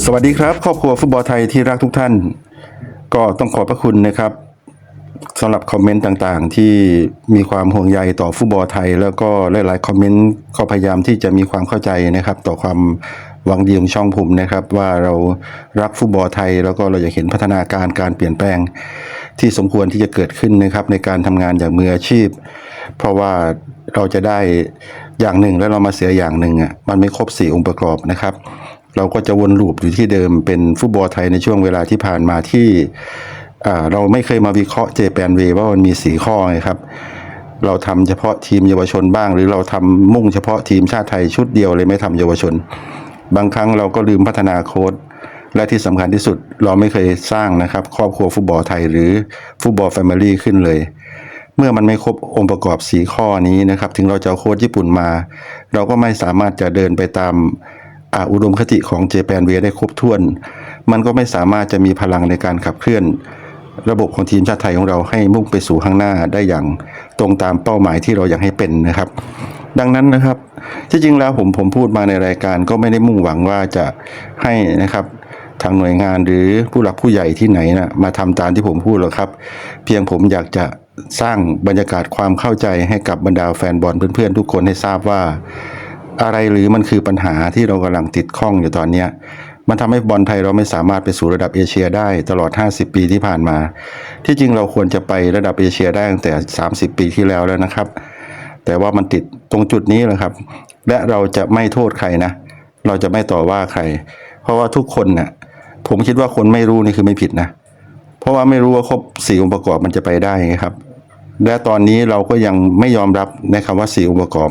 สวัสดีครับครอบครัวฟุตบอลไทยที่รักทุกท่าน ก็ต้องขอบพระคุณนะครับสำหรับคอมเมนต์ต่างๆ ที่มีความห่วงใยต่อฟุตบอลไทย แล้วก็หลายๆคอมเมนต์ก็พยายามที่จะมีความเข้าใจนะครับ ต่อความหวังดีของช่องผมนะครับ ว่าเรารักฟุตบอลไทย แล้วก็เราอยากเห็นพัฒนาการการเปลี่ยนแปลงที่สมควรที่จะเกิดขึ้นนะครับ ในการทำงานอย่างมืออาชีพ เพราะว่าเราจะได้อย่างหนึ่งแล้วเรามาเสียอย่างหนึ่งอะมันไม่ครบสี่องค์ประกอบนะครับ เราก็จะวนลูปอยู่ที่เดิมเป็นฟุตบอลไทยในช่วงเวลาที่ผ่านมาที่เราไม่เคยมาวิเคราะห์เจแปนเวว่ามันมีสีข้อไงครับ เราทำเฉพาะทีมเยาวชนบ้าง หรือเราทำมุ่งเฉพาะทีมชาติไทยชุดเดียวเลยไม่ทำเยาวชน บางครั้งเราก็ลืมพัฒนาโค้ดและที่สำคัญที่สุดเราไม่เคยสร้างนะครับ ครอบครัวฟุตบอลไทยหรือฟุตบอลแฟมิลี่ขึ้นเลย เมื่อมันไม่ครบองค์ประกอบสีข้อนี้นะครับ ถึงเราจะโค้ดญี่ปุ่นมา เราก็ไม่สามารถจะเดินไปตาม อาอุดมคติของเจแปนเวได้ครบถ้วน มันก็ไม่สามารถจะมีพลังในการขับเคลื่อน ระบบของทีมชาติไทยของเราให้มุ่งไปสู่ข้างหน้าได้อย่างตรงตามเป้าหมายที่เราอยากให้เป็นนะครับ ดังนั้นนะครับ ที่จริงแล้วผมผมพูดมาในรายการก็ไม่ได้มุ่งหวังว่าจะให้นะครับทางหน่วยงานหรือผู้หลักผู้ใหญ่ที่ไหนนะมาทำตามที่ผมพูดหรอกครับ เพียงผมอยากจะสร้างบรรยากาศความเข้าใจให้กับบรรดาแฟนบอลเพื่อนๆทุกคนให้ทราบว่า อะไรหรือมันคือปัญหาที่เรากำลังติดข้องอยู่ตอนเนี้มันทำให้บอลไทยเราไม่สามารถไปสู่ระดับเอเชียได้ตลอด 50 ปีที่ผ่านมา ที่จริงเราควรจะไประดับเอเชียได้ตั้งแต่ 30 ปีที่แล้วแล้วนะครับ แต่ว่ามันติดตรงจุดนี้แหละครับ และเราจะไม่โทษใครนะ เราจะไม่ต่อว่าใคร เพราะว่าทุกคนน่ะผมคิดว่าคนไม่รู้นี่คือไม่ผิดนะ เพราะว่าไม่รู้ว่าครบสี่องค์ประกอบมันจะไปได้ครับ และตอนนี้เราก็ยังไม่ยอมรับในคำว่าสี่องค์ประกอบ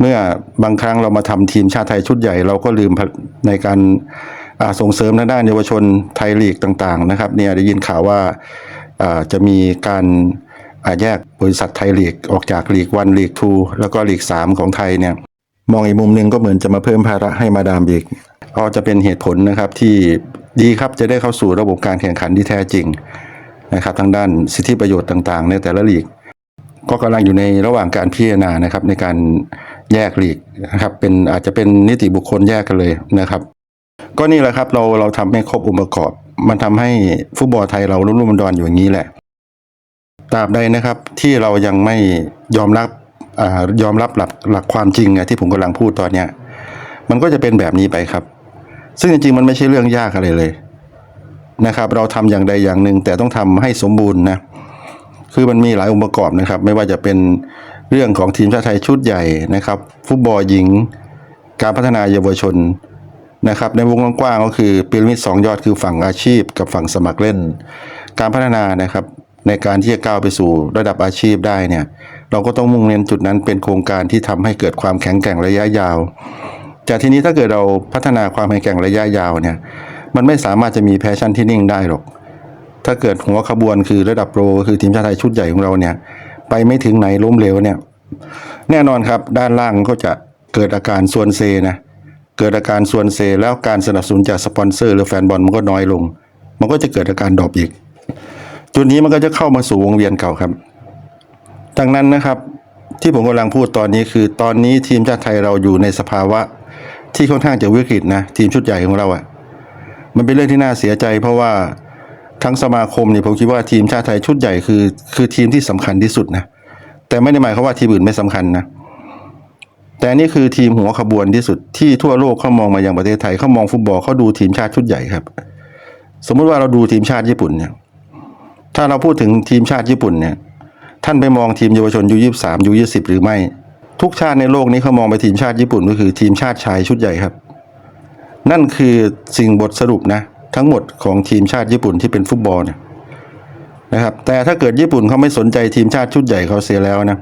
เมื่อบางครั้งเรามาทำทีมชาติไทยชุดใหญ่ เราก็ลืมในการส่งเสริมทางด้านเยาวชนไทยลีกต่างๆนะครับเนี่ยได้ยินข่าวว่าจะมีการแยกบริษัทไทยลีกออกจากลีกวันลีกทูแล้วก็ลีกสามของไทยเนี่ยมองอีกมุมหนึ่งก็เหมือนจะมาเพิ่มภาระให้มาดามอีกก็จะเป็นเหตุผลนะครับที่ดีครับจะได้เข้าสู่ระบบการแข่งขันที่แท้จริงนะครับทางด้านสิทธิประโยชน์ต่างๆ ในแต่ละลีก ก็กำลังอยู่ในระหว่างการพิจารณานะครับในการ แยกหลีกนะครับเป็นอาจจะเป็นนิติบุคคลแยกกันเลยนะครับ ก็นี่แหละครับเราเราทำให้ครบองค์ประกอบ มันทำให้ฟุตบอลไทยเรารุ่มรุ่มดอนอยู่อย่างนี้แหละตราบใดนะครับที่เรายังไม่ยอมรับอยอมรับหลักหลักความจริงไงที่ผมกำลังพูดตอนเนี้ยมันก็จะเป็นแบบนี้ไปครับ ซึ่งจริงๆมันไม่ใช่เรื่องยากอะไรเลยนะครับ เราทำอย่างใดอย่างหนึ่งแต่ต้องทำให้สมบูรณ์นะคือมันมีหลายองค์ประกอบนะครับ ไม่ว่าจะเป็น เรื่องของทีมชาติไทยชุดใหญ่นะครับ ฟุตบอลหญิง การพัฒนาเยาวชนนะครับในวงกว้างก็คือพีระมิดสองยอดคือฝั่งอาชีพกับฝั่งสมัครเล่น การพัฒนานะครับในการที่จะก้าวไปสู่ระดับอาชีพได้เนี่ยเราก็ต้องมุ่งเน้นจุดนั้นเป็นโครงการที่ทำให้เกิดความแข็งแกร่งระยะยาว จากทีนี้ถ้าเกิดเราพัฒนาความแข็งแกร่งระยะยาวเนี่ยมันไม่สามารถจะมีแพชชั่นที่นิ่งได้หรอก ถ้าเกิดหัวขบวนคือระดับโปรคือทีมชาติไทยชุดใหญ่ของเราเนี่ย ไปไม่ถึงไหนล้มเหลวเนี่ย แน่นอนครับด้านล่างก็จะเกิดอาการส่วนเซนะเกิดอาการส่วนเซแล้วการสนับสนุนจากสปอนเซอร์หรือแฟนบอลมันก็น้อยลง มันก็จะเกิดอาการดรอปอีก จุดนี้มันก็จะเข้ามาสู่วงเวียนเก่าครับดังนั้นนะครับที่ผมกำลังพูดตอนนี้คือ ตอนนี้ทีมชาติไทยเราอยู่ในสภาวะที่ค่อนข้างจะวิกฤตนะทีมชุดใหญ่ของเราอะ่ะมันเป็นเรื่องที่น่าเสียใจเพราะว่า ทั้งสมาคมเนี่ยผมคิดว่าทีมชาติไทยชุดใหญ่คือคือทีมที่สำคัญที่สุดนะแต่ไม่ได้หมายความว่าทีมอื่นไม่สำคัญนะแต่นี่คือทีมหัวขบวนที่สุดที่ทั่วโลกเขามองมาอย่างประเทศไทยเขามองฟุตบอลเขาดูทีมชาติชุดใหญ่ครับ สมมุติว่าเราดูทีมชาติญี่ปุ่นเนี่ยถ้าเราพูดถึงทีมชาติญี่ปุ่นเนี่ยท่านไปมองทีมเยาวชนยูยี่สามยูยี่สิบหรือไม่ ทุกชาติในโลกนี้เขามองไปทีมชาติญี่ปุ่นก็คือทีมชาติชายชุดใหญ่ครับ นั่นคือสิ่งบทสรุปนะ ทั้งหมดของทีมชาติญี่ปุ่นที่เป็นฟุตบอลนะครับ แต่ถ้าเกิดญี่ปุ่นเขาไม่สนใจทีมชาติชุดใหญ่เขาเสียแล้วนะ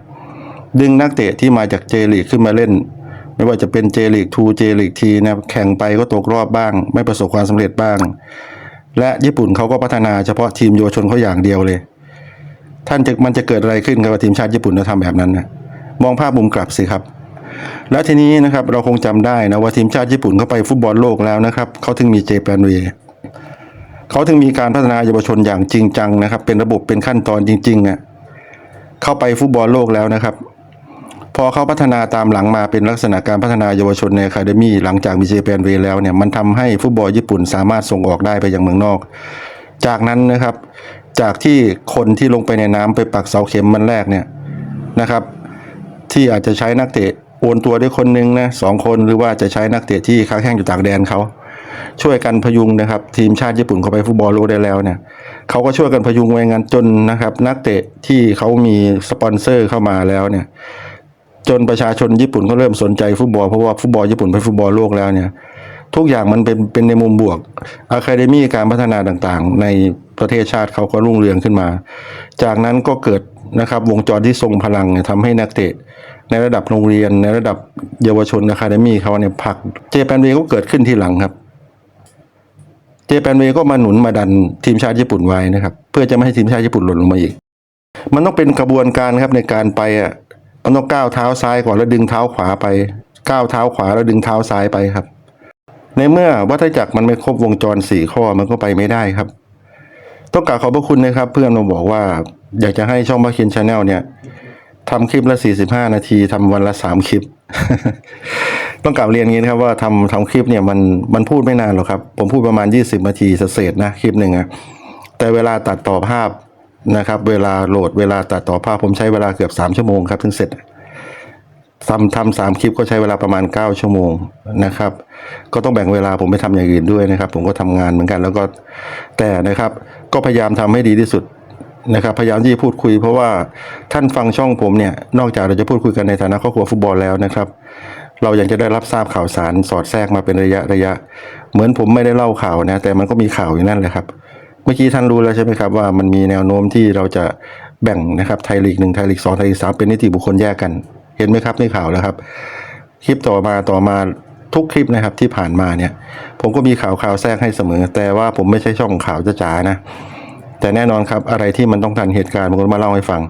ดึงนักเตะที่มาจากเจลีกขึ้นมาเล่น ไม่ว่าจะเป็นเจลีกทูเจลีกทีนะแข่งไปก็ตกรอบบ้าง ไม่ประสบความสำเร็จบ้าง และญี่ปุ่นเขาก็พัฒนาเฉพาะทีมเยาวชนเขาอย่างเดียวเลย ท่านจะมันจะเกิดอะไรขึ้นกับทีมชาติญี่ปุ่นถ้าทำแบบนั้นนะมองภาพมุมกลับสิครับ แล้วทีนี้นะครับเราคงจำได้นะว่าทีมชาติญี่ปุ่นเขาไปฟุตบอลโลกแล้วนะครับเขาถึงมีเจแปนเว เขาถึงมีการพัฒนาเยาวชนอย่างจริงจังนะครับ เป็นระบบเป็นขั้นตอนจริงๆอะเข้าไปฟุตบอลโลกแล้วนะครับ พอเขาพัฒนาตามหลังมาเป็นลักษณะการพัฒนาเยาวชนในอะคาเดมี่หลังจากมีเจแปนเวแล้วเนี่ยมันทำให้ฟุตบอลญี่ปุ่นสามารถส่งออกได้ไปยังเมืองนอก จากนั้นนะครับ จากที่คนที่ลงไปในน้ำไปปักเสาเข็มมันแรกเนี่ยนะครับ ที่อาจจะใช้นักเตะโอนตัวด้วยคนหนึ่งนะสองคนหรือว่าจะใช้นักเตะที่ค้าแข่งอยู่ต่างแดนเขา ช่วยกันพยุงนะครับ ทีมชาติญี่ปุ่นเข้าไปฟุตบอลโลกได้แล้วเนี่ยเขาก็ช่วยกันพยุงไว้งั้นจนนะครับ นักเตะที่เขามีสปอนเซอร์เข้ามาแล้วเนี่ย จนประชาชนญี่ปุ่นก็เริ่มสนใจฟุตบอลเพราะว่าฟุตบอลญี่ปุ่นเป็นฟุตบอลโลกแล้วเนี่ย ทุกอย่างมันเป็นเป็นในมุมบวกอะคาเดมี่การพัฒนาต่างๆ ในประเทศชาติเขาก็รุ่งเรืองขึ้นมา จากนั้นก็เกิดนะครับ วงจรที่ทรงพลังเนี่ยทำให้นักเตะในระดับโรงเรียนในระดับเยาวชนอะคาเดมี่เขาเนี่ยผลักเจแปนเวก็เกิดขึ้นที่หลังครับ เจแปนเวก็มาหนุนมาดันทีมชาติญี่ปุ่นไว้นะครับ เพื่อจะไม่ให้ทีมชาติญี่ปุ่นหล่นลงมาอีก มันต้องเป็นกระบวนการครับในการไปอะมันต้องก้าวเท้าซ้ายก่อนแล้วดึงเท้าขวาไปก้าวเท้าขวาแล้วดึงเท้าซ้ายไปครับ ในเมื่อวัฏจักรมันไม่ครบวงจรสี่ข้อมันก็ไปไม่ได้ครับต้องกราบขอบพระคุณนะครับ เพื่อนมาบอกว่า อยากจะให้ช่องบัคคินชาแนลเนี่ย ทำคลิปละ45นาทีทำวันละ3คลิป ต้องกลับเรียนงี้นะครับว่าทำทำคลิปเนี่ยมันมันพูดไม่นานหรอกครับ ผมพูดประมาณ20นาทีเศษๆนะคลิปหนึ่งอะแต่เวลาตัดต่อภาพนะครับเวลาโหลดเวลาตัดต่อภาพผมใช้เวลาเกือบ3ชั่วโมงครับถึงเสร็จทำทำสามคลิปก็ใช้เวลาประมาณ 9 ชั่วโมงนะครับ ก็ต้องแบ่งเวลาผมไปทำอย่างอื่นด้วยนะครับ ผมก็ทำงานเหมือนกันแล้วก็แต่นะครับ ก็พยายามทำให้ดีที่สุด นะครับพยายามที่จะพูดคุย เพราะว่าท่านฟังช่องผมเนี่ยนอกจากเราจะพูดคุยกันในฐานะครอบครัวฟุตบอลแล้วนะครับ เรายังจะได้รับทราบข่าวสารสอดแทรกมาเป็นระยะระยะ เหมือนผมไม่ได้เล่าข่าวนะแต่มันก็มีข่าวอยู่นั่นแหละครับ เมื่อกี้ท่านรู้แล้วใช่ไหมครับว่ามันมีแนวโน้มที่เราจะแบ่งนะครับไทยลีกหนึ่งไทยลีกสองไทยลีกสามเป็นนิติบุคคลแยกกัน เห็นไหมครับในข่าวแล้วครับ คลิปต่อมาต่อมาทุกคลิปนะครับที่ผ่านมาเนี่ย ผมก็มีข่าวข่าวแทรกให้เสมอ แต่ว่าผมไม่ใช่ช่องข่าวจ๋าๆนะ แต่แน่นอนครับอะไรที่มันต้องทันเหตุการณ์ผมก็มาเล่าให้ฟัง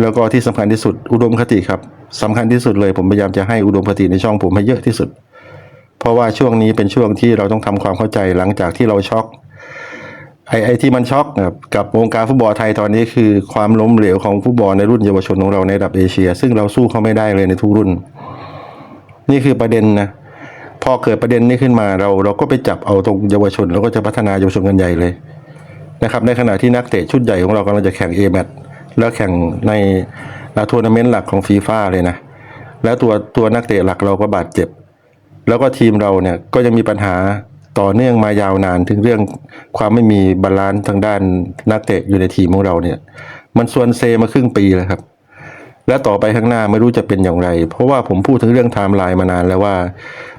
แล้วก็ที่สำคัญที่สุดอุดมคติครับสำคัญที่สุดเลยผมพยายามจะให้อุดมคติในช่องผมให้เยอะที่สุด เพราะว่าช่วงนี้เป็นช่วงที่เราต้องทำความเข้าใจหลังจากที่เราช็อกไอ้ไอ้ที่มันช็อกครับกับวงการฟุตบอลไทยตอนนี้คือความล้มเหลวของฟุตบอลในรุ่นเยาวชนของเราในระดับเอเชีย ซึ่งเราสู้เขาไม่ได้เลยในทุกรุ่น นี่คือประเด็นนะพอเกิดประเด็นนี้ขึ้นมาเราเราก็ไปจับเอาตรงเยาวชนเราก็จะพัฒนาเยาวชนกันใหญ่เลย นะครับในขณะที่นักเตะชุดใหญ่ของเรากำลังจะแข่งเอแมตแล้วแข่งในทัวร์นาเมนต์หลักของฟีฟ่าเลยนะ แล้วตัวตัวนักเตะหลักเราก็บาดเจ็บ แล้วก็ทีมเราเนี่ยก็ยังมีปัญหาต่อเนื่องมายาวนานถึงเรื่องความไม่มีบาลานซ์ทางด้านนักเตะอยู่ในทีมของเราเนี่ย มันส่วนเซมาครึ่งปีแล้วครับ และต่อไปข้างหน้าไม่รู้จะเป็นอย่างไร เพราะว่าผมพูดถึงเรื่องไทม์ไลน์มานานแล้วว่า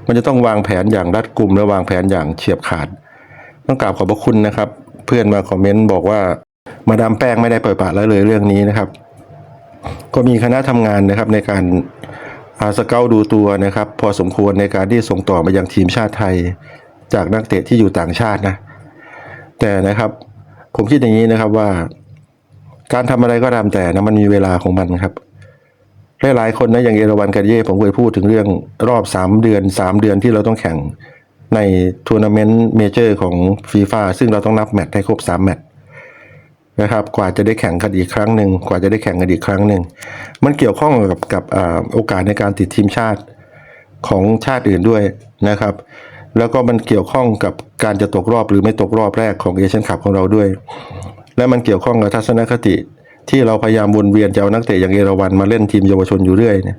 มันจะต้องวางแผนอย่างรัดกุมและวางแผนอย่างเฉียบขาด ต้องกราบขอบพระคุณนะครับ เพื่อนมาคอมเมนต์บอกว่า มาดามแป้งไม่ได้เปล่อยปละละเลยเรื่องนี้นะครับ ก็มีคณะทำงานนะครับในการอาสเกลดูตัวนะครับ พอสมควรในการที่ส่งต่อมายังทีมชาติไทย จากนักเตะที่อยู่ต่างชาตินะ แต่นะครับ ผมคิดอย่างนี้นะครับว่า การทำอะไรก็ตามแต่นะมันมีเวลาของมันครับหลายๆคนนะอย่างเอราวันกันเย่ผมเคยพูดถึงเรื่องรอบ 3 เดือน 3 เดือนที่เราต้องแข่ง ในทัวร์นาเมนต์เมเจอร์ของฟีฟ่าซึ่งเราต้องนับแมตช์ให้ครบ 3 แมตช์นะครับกว่าจะได้แข่งกันอีกครั้งหนึ่งกว่าจะได้แข่งกันอีกครั้งหนึ่งมันเกี่ยวข้องกับกับอ่าโอกาสในการติดทีมชาติของชาติอื่นด้วยนะครับ แล้วก็มันเกี่ยวข้องกับการจะตกรอบหรือไม่ตกรอบแรกของเอเชียนคัพของเราด้วย และมันเกี่ยวข้องกับทัศนคติที่เราพยายามวนเวียนจะเอานักเตะอย่างเอราวันมาเล่นทีมเยาวชนอยู่เรื่อยเนี่ย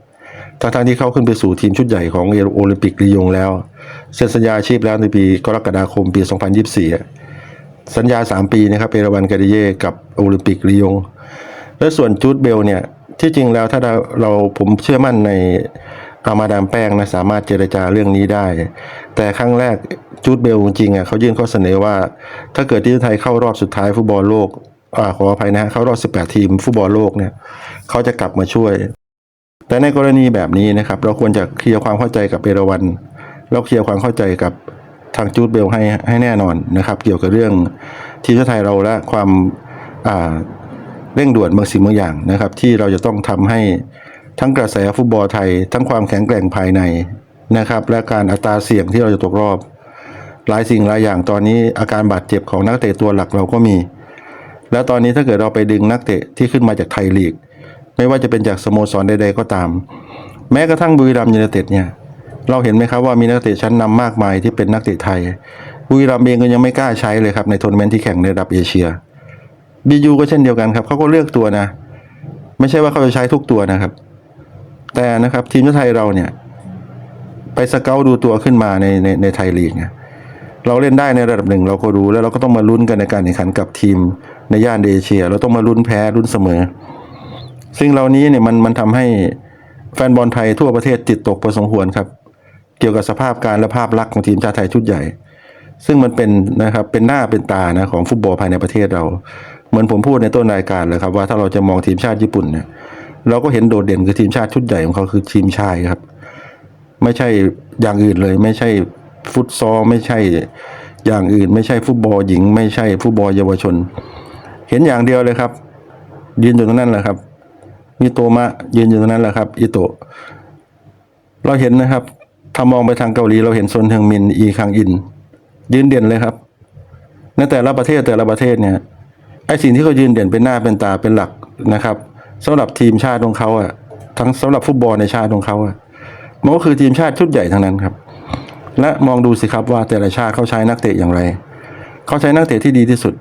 ทั้งๆที่เขาขึ้นไปสู่ทีมชุดใหญ่ของโอลิมปิกลียงแล้วเซ็นสัญญาอาชีพแล้วในปีกรกฎาคมปี 2024 สัญญา 3 ปีนะครับเอราวันกาดิเย่กับโอลิมปิกลียง และส่วนจูดเบลเนี่ยที่จริงแล้วถ้าเราผมเชื่อมั่นในอามาดามแป้งนะสามารถเจรจาเรื่องนี้ได้ แต่ครั้งแรกจูดเบลจริงอะเขายื่นข้อเสนอว่า ถ้าเกิดที่ไทยเข้ารอบสุดท้ายฟุตบอลโลกอขออภัยนะฮะเข้ารอบ 18 ทีมฟุตบอลโลกเนี่ยเขาจะกลับมาช่วย แต่ในกรณีแบบนี้นะครับ เราควรจะเคลียร์ความเข้าใจกับเอราวันเราเคลียร์ความเข้าใจกับทางจูดเบลให้ให้แน่นอนนะครับ เกี่ยวกับเรื่องทีมชาติไทยเราและความเร่งด่วนบางสิ่งบางอย่างนะครับ ที่เราจะต้องทำให้ทั้งกระแสฟุตบอลไทย ทั้งความแข็งแกร่งภายในนะครับ และการอัตราเสี่ยงที่เราจะตกรอบ หลายสิ่งหลายอย่างตอนนี้อาการบาดเจ็บของนักเตะตัวหลักเราก็มี แล้วตอนนี้ถ้าเกิดเราไปดึงนักเตะที่ขึ้นมาจากไทยลีก ไม่ว่าจะเป็นจากสโมสรใดๆก็ตาม แม้กระทั่งบุรีรัมย์ยูไนเต็ดเนี่ยเราเห็นไหมครับว่ามีนักเตะชั้นนำมากมายที่เป็นนักเตะไทย บุรีรัมย์เองก็ยังไม่กล้าใช้เลยครับในทัวร์นาเมนต์ที่แข่งในระดับเอเชียบียูก็เช่นเดียวกันครับเขาก็เลือกตัวนะ ไม่ใช่ว่าเขาจะใช้ทุกตัวนะครับ แต่นะครับทีมชาติไทยเราเนี่ยไปสเกลดูตัวขึ้นมาในในในไทยลีกเนี่ยเราเล่นได้ในระดับหนึ่งเราก็รู้แล้วเราก็ต้องมาลุ้นกันในการแข่งขันกับทีมในย่านเอเชีย เราต้องมาลุ้นแพ้ลุ้นเสมอ สิ่งเหล่านี้เนี่ยมันมันทำให้แฟนบอลไทยทั่วประเทศจิตตกพอสมควรครับ เกี่ยวกับสภาพการและภาพลักษณ์ของทีมชาติไทยชุดใหญ่ ซึ่งมันเป็นนะครับเป็นหน้าเป็นตานะของฟุตบอลภายในประเทศเรา เหมือนผมพูดในต้นรายการเลยครับว่าถ้าเราจะมองทีมชาติญี่ปุ่นเนี่ยเราก็เห็นโดดเด่นคือทีมชาติชุดใหญ่ของเขาคือทีมชายครับ ไม่ใช่อย่างอื่นเลย ไม่ใช่ฟุตซอลไม่ใช่อย่างอื่น ไม่ใช่ฟุตบอลหญิง ไม่ใช่ฟุตบอลเยาวชน เห็นอย่างเดียวเลยครับยืนอยู่ตรงนั้นแหละครับ มิโตมะยืนอยู่ตรงนั้นแหละครับอิโตะเราเห็นนะครับ ถ้ามองไปทางเกาหลีเราเห็นโซนเทงมินอีคังอิน ยืนเด่นเลยครับ ในแต่ละประเทศแต่ละประเทศเนี่ยไอ้สิ่งที่เขายืนเด่นเป็นหน้าเป็นตาเป็นหลักนะครับสำหรับทีมชาติของเขาอะทั้งสำหรับฟุตบอลในชาติของเขาอะมันก็คือทีมชาติชุดใหญ่ทั้งนั้นครับ และมองดูสิครับว่าแต่ละชาติเขาใช้นักเตะอย่างไร เขาใช้นักเตะที่ดีที่สุด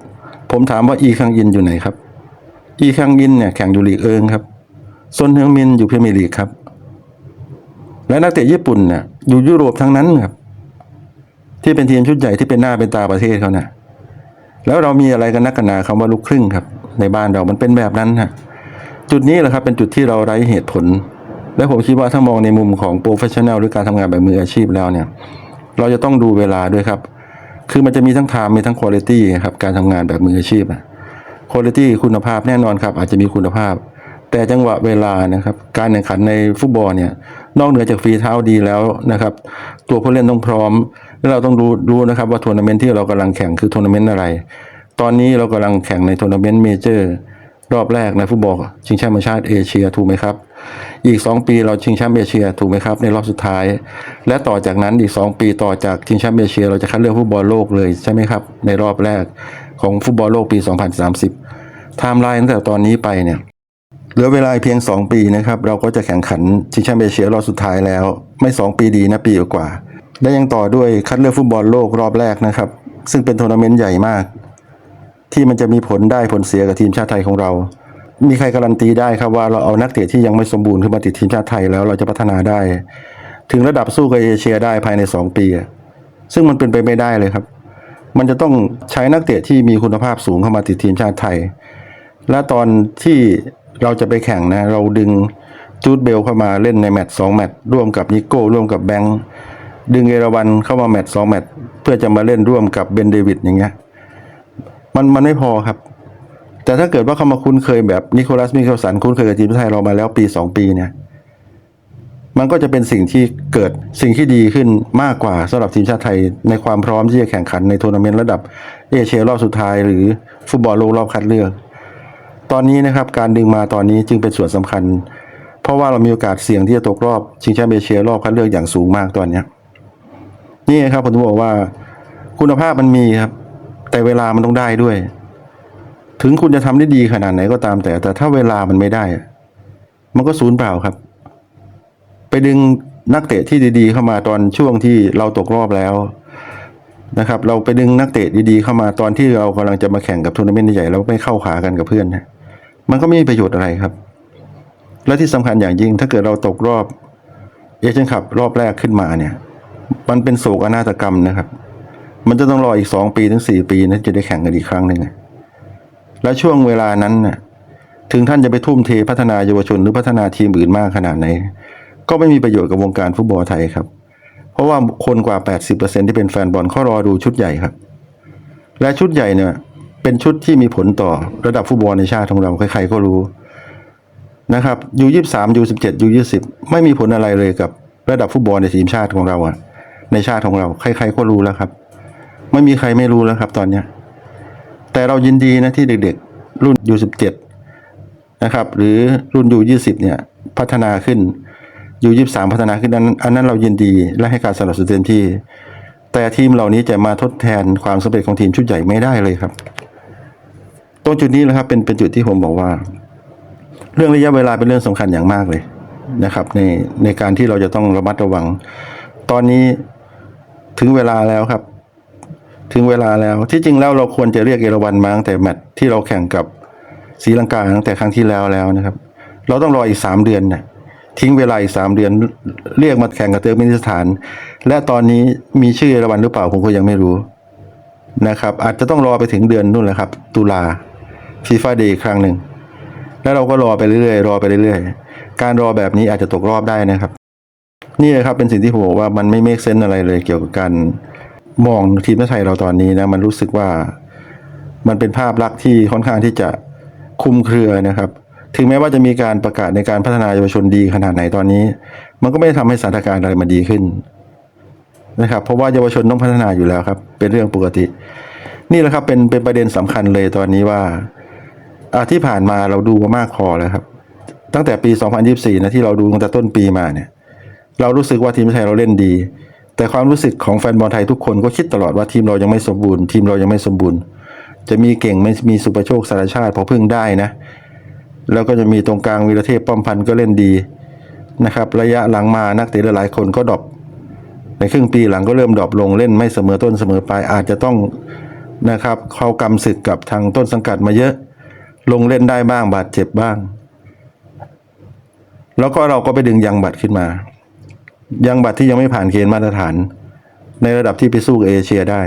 ผมถามว่าอีคังอินอยู่ไหนครับ อีคังอินเนี่ยแข่งอยู่ลีกเอิงครับ ซนเฮงมินอยู่พรีเมียร์ลีกครับ และนักเตะญี่ปุ่นเนี่ยอยู่ยุโรปทั้งนั้นครับ ที่เป็นทีมชุดใหญ่ที่เป็นหน้าเป็นตาประเทศเขาเนะ่ะแล้วเรามีอะไรกันนักกันหนาคำว่าลูกครึ่งครับ ในบ้านเรามันเป็นแบบนั้นฮะจุดนี้แหละครับเป็นจุดที่เราไร้เหตุผล และผมคิดว่าถ้ามองในมุมของโปรเฟชชั่นแนลหรือการทำงานแบบมืออาชีพแล้วเนี่ย เราจะต้องดูเวลาด้วยครับ คือมันจะมีทั้งไทม์มีทั้งคุณภาพครับการทำงานแบบมืออาชีพอะคุณภาพคุณภาพแน่นอนครับ อาจจะมีคุณภาพ แต่จังหวะเวลานะครับ การแข่งขันในฟุตบอลเนี่ยนอกเหนือจากฝีเท้าดีแล้วนะครับ ตัวผู้เล่นต้องพร้อม และเราต้องรู้รู้นะครับว่าทัวร์นาเมนต์ที่เรากำลังแข่งคือทัวร์นาเมนต์อะไร ตอนนี้เรากำลังแข่งในทัวร์นาเมนต์เมเจอร์รอบแรกในฟุตบอลชิงแชมป์ชาติเอเชียถูกไหมครับ อีก 2 ปีเราชิงแชมป์เอเชียถูกไหมครับในรอบสุดท้าย และต่อจากนั้นอีก 2 ปีต่อจากชิงแชมป์เอเชีย เราจะคัดเลือกฟุตบอลโลกเลยใช่ไหมครับ ในรอบแรกของฟุตบอลโลกปี 2030ไทม์ไลน์ตั้งแต่ตอนนี้ไปเนี่ย เหลือเวลาเพียง 2 ปีนะครับ เราก็จะแข่งขันชิงแชมป์เอเชียรอบสุดท้ายแล้ว ไม่ 2 ปีดีนะปีกว่า และยังต่อด้วยคัดเลือกฟุตบอลโลกรอบแรกนะครับ ซึ่งเป็นทัวร์นาเมนต์ใหญ่มาก ที่มันจะมีผลได้ผลเสียกับทีมชาติไทยของเรา มีใครการันตีได้ครับว่าเราเอานักเตะที่ยังไม่สมบูรณ์ขึ้นมาติดทีมชาติไทยแล้วเราจะพัฒนาได้ ถึงระดับสู้กับเอเชียได้ภายใน 2 ปี ซึ่งมันเป็นไปไม่ได้เลยครับ มันจะต้องใช้นักเตะที่มีคุณภาพสูงเข้ามาติดทีมชาติไทย และตอนที่ เราจะไปแข่งนะ เราดึงจูดเบลเข้ามาเล่นในแมตช์สองแมตช์ร่วมกับนิโก้ร่วมกับแบงค์ดึงเอราวันเข้ามาแมตช์สองแมตช์เพื่อจะมาเล่นร่วมกับเบนเดวิดอย่างเงี้ยมันมันไม่พอครับ แต่ถ้าเกิดว่าเขามาคุ้นเคยแบบนิโคลัสมิเคลสันคุ้นเคยกับทีมไทยเรามาแล้วปีสองปีเนี่ยมันก็จะเป็นสิ่งที่เกิดสิ่งที่ดีขึ้นมากกว่าสำหรับทีมชาติไทยในความพร้อมที่จะแข่งขันในทัวร์นาเมนต์ระดับ เอเชียรอบสุดท้ายหรือฟุตบอลโลกรอบคัดเลือก ตอนนี้นะครับการดึงมาตอนนี้จึงเป็นส่วนสำคัญ เพราะว่าเรามีโอกาสเสี่ยงที่จะตกรอบชิงแชมป์เอเชียรอบคัดเลือกอย่างสูงมากตอนนี้นี่ครับผมถึงบอกว่า คุณภาพมันมีครับ แต่เวลามันต้องได้ด้วย ถึงคุณจะทำได้ดีขนาดไหนก็ตามแต่ แต่ถ้าเวลามันไม่ได้ มันก็สูญเปล่าครับ ไปดึงนักเตะที่ดีๆ เข้ามาตอนช่วงที่เราตกรอบแล้วนะครับ เราไปดึงนักเตะดีๆเข้ามาตอนที่เรากำลังจะมาแข่งกับทัวร์นาเมนต์ใหญ่ๆเราไม่เข้าขากันกับเพื่อนนะ มันก็ไม่มีประโยชน์อะไรครับ และที่สำคัญอย่างยิ่งถ้าเกิดเราตกรอบเอเชียนคัพรอบแรกขึ้นมาเนี่ย มันเป็นโศกนาฏกรรมนะครับ มันจะต้องรออีกสองปีถึงสี่ปีนะจะได้แข่งกันอีกครั้งหนึ่งและช่วงเวลานั้นน่ะถึงท่านจะไปทุ่มเทพัฒนาเยาวชนหรือพัฒนาทีมอื่นมากขนาดไหน ก็ไม่มีประโยชน์กับวงการฟุตบอลไทยครับ เพราะว่าคนกว่า 80%ที่เป็นแฟนบอลเขารอดูชุดใหญ่ครับ และชุดใหญ่เนี่ย เป็นชุดที่มีผลต่อระดับฟุตบอลในชาติของเราใครๆก็รู้นะครับยูยี่สามยูสิบเจ็ดยูยี่สิบไม่มีผลอะไรเลยกับระดับฟุตบอลในทีมชาติของเราอะในชาติของเราใครๆก็รู้แล้วครับ ไม่มีใครไม่รู้แล้วครับ ตอนเนี้ยแต่เรายินดีนะที่เด็กๆ รุ่นยูสิบเจ็ดนะครับหรือรุ่นยูยี่สิบเนี่ยพัฒนาขึ้นยูยี่สามพัฒนาขึ้นอันอันนั้นเรายินดีและให้การสนับสนุนเต็มที่ แต่ทีมเหล่านี้จะมาทดแทนความสำเร็จของทีมชุดใหญ่ไม่ได้เลยครับ ตรงจุดนี้แหละครับเป็นเป็นจุดที่ผมบอกว่า เรื่องระยะเวลาเป็นเรื่องสำคัญอย่างมากเลยนะครับ ในในการที่เราจะต้องระมัดระวัง ตอนนี้ถึงเวลาแล้วครับ ถึงเวลาแล้วที่จริงแล้วเราควรจะเรียกเอราวันมาตั้งแต่แมตช์ที่เราแข่งกับศรีลังกาตั้งแต่ครั้งที่แล้วแล้วนะครับ เราต้องรออีกสามเดือนนะทิ้งเวลาอีกสามเดือนเรียกมาแข่งกับเตอร์กเมนิสถาน และตอนนี้มีชื่อเอราวันหรือเปล่าผมก็ยังไม่รู้นะครับ อาจจะต้องรอไปถึงเดือนนู่นแหละครับ ตุลา ฟีฟ่าเดย์ครั้งหนึ่ง แล้วเราก็รอไปเรื่อยๆรอไปเรื่อยๆ การรอแบบนี้อาจจะตกรอบได้นะครับ นี่เลยครับเป็นสิ่งที่ผมบอกว่ามันไม่เมคเซนอะไรเลยเกี่ยวกับการมองทีมชาติไทยเราตอนนี้นะมันรู้สึกว่ามันเป็นภาพลักษณ์ที่ค่อนข้างที่จะคุมเครือนะครับ ถึงแม้ว่าจะมีการประกาศในการพัฒนาเยาวชนดีขนาดไหนตอนนี้ มันก็ไม่ได้ทำให้สถานการณ์อะไรมันดีขึ้นนะครับ เพราะว่าเยาวชนต้องพัฒนาอยู่แล้วครับ เป็นเรื่องปกติ นี่แหละครับเป็นเป็นประเด็นสำคัญเลยตอนนี้ว่า ที่ผ่านมาเราดูมามากพอแล้วครับ ตั้งแต่ปี 2024 นะที่เราดูตั้งแต่ต้นปีมาเนี่ย เรารู้สึกว่าทีมไทยเราเล่นดี แต่ความรู้สึกของแฟนบอลไทยทุกคนก็คิดตลอดว่าทีมเรายังไม่สมบูรณ์ทีมเรายังไม่สมบูรณ์ จะมีเก่งไม่มีสุประโชคสารชาติพอพึ่งได้นะ แล้วก็จะมีตรงกลางวีรเทพป้อมพันธ์ก็เล่นดีนะครับ ระยะหลังมานักเตะหลายคนก็ดรอปในครึ่งปีหลังก็เริ่มดรอปลงเล่นไม่เสมอต้นเสมอปลายอาจจะต้องนะครับเข้ากรรมศึกกับทางต้นสังกัดมาเยอะ ลงเล่นได้บ้างบาดเจ็บบ้าง แล้วก็เราก็ไปดึงยังบัตรขึ้นมา ยังบัตรที่ยังไม่ผ่านเกณฑ์มาตรฐาน ในระดับที่ไปสู้เอเชียได้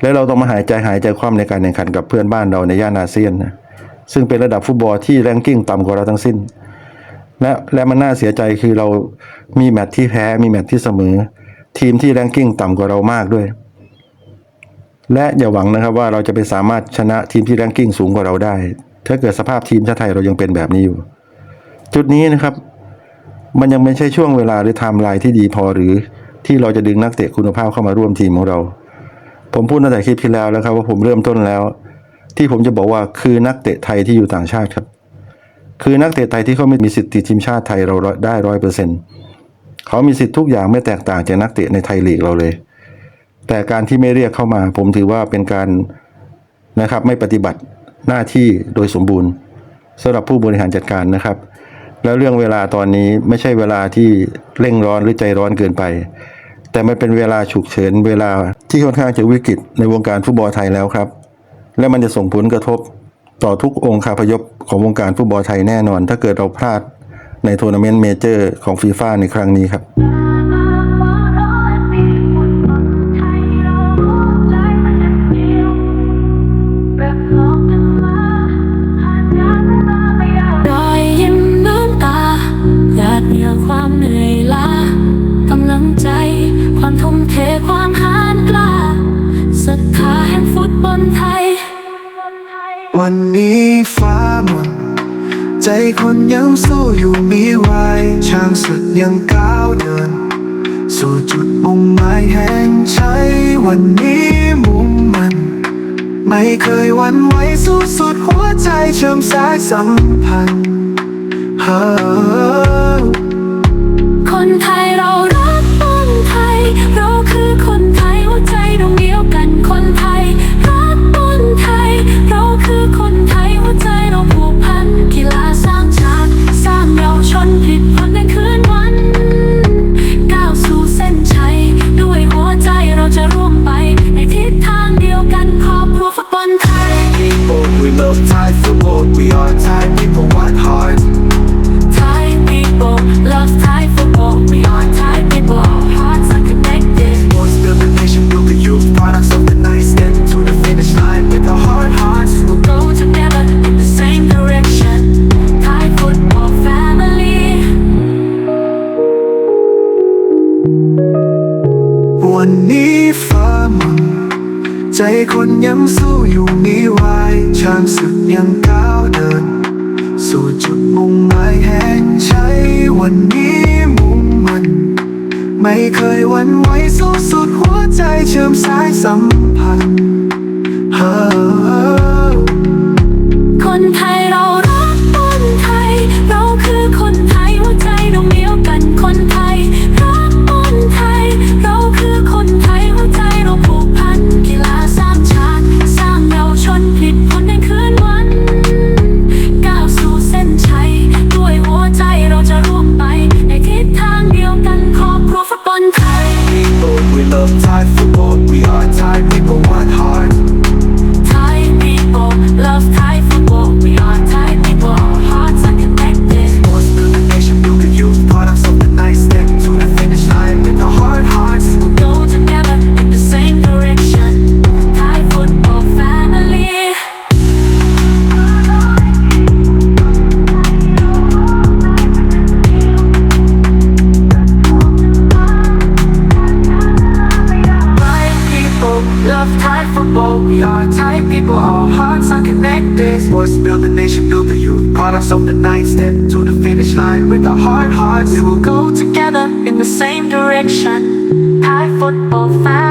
และเราต้องมาหายใจหายใจคว่ำในการแข่งขันกับเพื่อนบ้านเราในย่านอาเซียนนะซึ่งเป็นระดับฟุตบอลที่แรงกิ้งต่ำกว่าเราทั้งสิ้น และและมันน่าเสียใจคือเรามีแมตช์ที่แพ้มีแมตช์ที่เสมอ ทีมที่แรงกิ้งต่ำกว่าเรามากด้วย และอย่าหวังนะครับว่าเราจะไปสามารถชนะทีมที่แรงกิ้งสูงกว่าเราได้ ถ้าเกิดสภาพทีมชาติไทยเรายังเป็นแบบนี้อยู่ จุดนี้นะครับ มันยังไม่ใช่ช่วงเวลาหรือไทม์ไลน์ที่ดีพอหรือที่เราจะดึงนักเตะคุณภาพเข้ามาร่วมทีมของเรา ผมพูดตั้งแต่คลิปที่แล้วแล้วครับ ว่าผมเริ่มต้นแล้ว ที่ผมจะบอกว่าคือนักเตะไทยที่อยู่ต่างชาติครับ คือนักเตะไทยที่เขาไม่มีสิทธิ์ติดทีมชาติไทยเราได้ร้อยเปอร์เซ็นต์เขามีสิทธิ์ทุกอย่างไม่แตกต่างจากนักเตะในไทยลีกเราเลย แต่การที่ไม่เรียกเข้ามา ผมถือว่าเป็นการนะครับไม่ปฏิบัติ หน้าที่โดยสมบูรณ์สำหรับผู้บริหารจัดการนะครับ แล้วเรื่องเวลาตอนนี้ไม่ใช่เวลาที่เร่งร้อนหรือใจร้อนเกินไป แต่มันเป็นเวลาฉุกเฉินเวลาที่ค่อนข้างจะวิกฤตในวงการฟุตบอลไทยแล้วครับ และมันจะส่งผลกระทบต่อทุกองค์คาพยพของวงการฟุตบอลไทยแน่นอน ถ้าเกิดเราพลาดในทัวร์นาเมนต์เมเจอร์ของฟีฟ่าในครั้งนี้ครับ สู้อยู่มีไว้ช่างสุดยังก้าวเดิน สู่จุดมุ่งหมายแห่งชัยวันนี้มุ่งมัน ไม่เคยวันไหวสู้สุดหัวใจเชื่อมสายสัมพันธ์เฮ้อคนไทย คนยังสู้อยู่มีไว้ช่างศึกยังก้าวเดิน สู่จุดมุ่งหมายแห่งชัยวันนี้มุ่งมัน ไม่เคยหวั่นไหวสู้สุดหัวใจเชื่อมสายสัมพันธ์คนไทยเรา hearts will go together in the same direction. High football fight.